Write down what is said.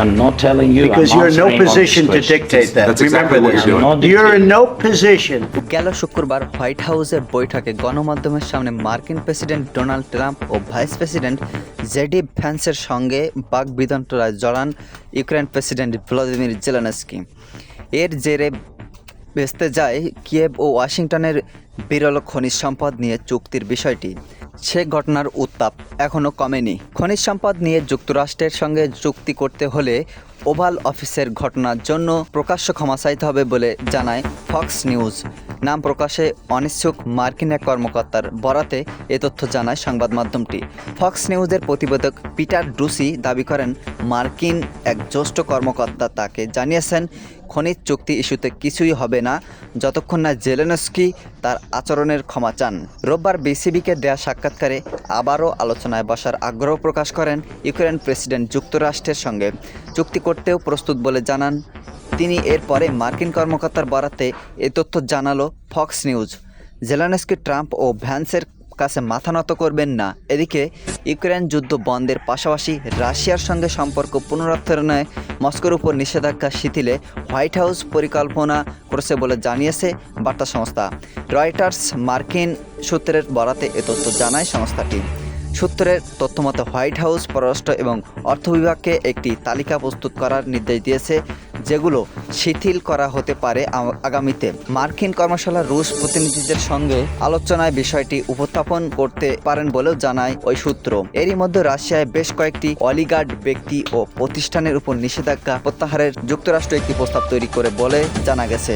I'm not telling you. Because I'm you're in no answering position to dictate that. That's exactly Remember what this. you're doing. Not You're in no position. গেল শুক্রবার white হাউসের বৈঠকে গণমাধ্যমের সামনে মার্কিন president Donald Trump ও vice president JD ভ্যান্সের সঙ্গে বাক বিদন্তরায় জড়ান ইউক্রেন প্রেসিডেন্ট ভ্লাদিমির জেলেনস্কি এর জেরে ভেস্তে যায় কিয়েভ ও ওয়াশিংটনের বিরল খনিজ সম্পদ নিয়ে চুক্তির বিষয়টি সে ঘটনার উত্তাপ এখনও কমেনি। খনিজ সম্পদ নিয়ে যুক্তরাষ্ট্রের সঙ্গে চুক্তি করতে হলে ওভাল অফিসের ঘটনার জন্য প্রকাশ্য ক্ষমা চাইতে হবে বলে জানায় ফক্স নিউজ। নাম প্রকাশে অনিচ্ছুক মার্কিন এক কর্মকর্তার বরাতে এ তথ্য জানায় সংবাদ মাধ্যমটি। ফক্স নিউজের প্রতিবেদক পিটার ডুসি দাবি করেন, মার্কিন এক জ্যেষ্ঠ কর্মকর্তা তাকে জানিয়েছেন খনিজ চুক্তি ইস্যুতে কিছুই হবে না, যতক্ষণ না জেলেনস্কি তার আচরণের ক্ষমা চান। রোববার বিসিবিকে দেয়া সাক্ষাৎকারে আবারও আলোচনায় বসার আগ্রহ প্রকাশ করেন ইউক্রেন প্রেসিডেন্ট যুক্তরাষ্ট্রের সঙ্গে। চুক্তি করতেও প্রস্তুত বলে জানান তিনি। এরপরে মার্কিন কর্মকর্তার বরাতে এ তথ্য জানালো ফক্স নিউজ। জেলানস্কি, ট্রাম্প ও ভ্যান্সের কাছে মাথা নত করবেন না। এদিকে ইউক্রেন যুদ্ধ বন্ধের পাশাপাশি রাশিয়ার সঙ্গে সম্পর্ক পুনরুদ্ধারণে মস্কোর উপর নিষেধাজ্ঞা শিথিলে হোয়াইট হাউস পরিকল্পনা করেছে বলে জানিয়েছে বার্তা সংস্থা। রয়টার্স মার্কিন সূত্রের বরাতে এ তথ্য জানায় সংস্থাটি। সূত্রের তথ্যমতে হোয়াইট হাউস, পররাষ্ট্র এবং অর্থ বিভাগকে একটি তালিকা প্রস্তুত করার নির্দেশ দিয়েছে যেগুলো শিথিল করা হতে পারে আগামীতে। মার্কিন কর্মশালা রুশ প্রতিনিধিদের সঙ্গে আলোচনায় বিষয়টি উপস্থাপন করতে পারেন বলেও জানায় ওই সূত্র। এরই মধ্যে রাশিয়ায় বেশ কয়েকটি অলিগার্ড ব্যক্তি ও প্রতিষ্ঠানের উপর নিষেধাজ্ঞা প্রত্যাহারের যুক্তরাষ্ট্র একটি প্রস্তাব তৈরি করে বলে জানা গেছে।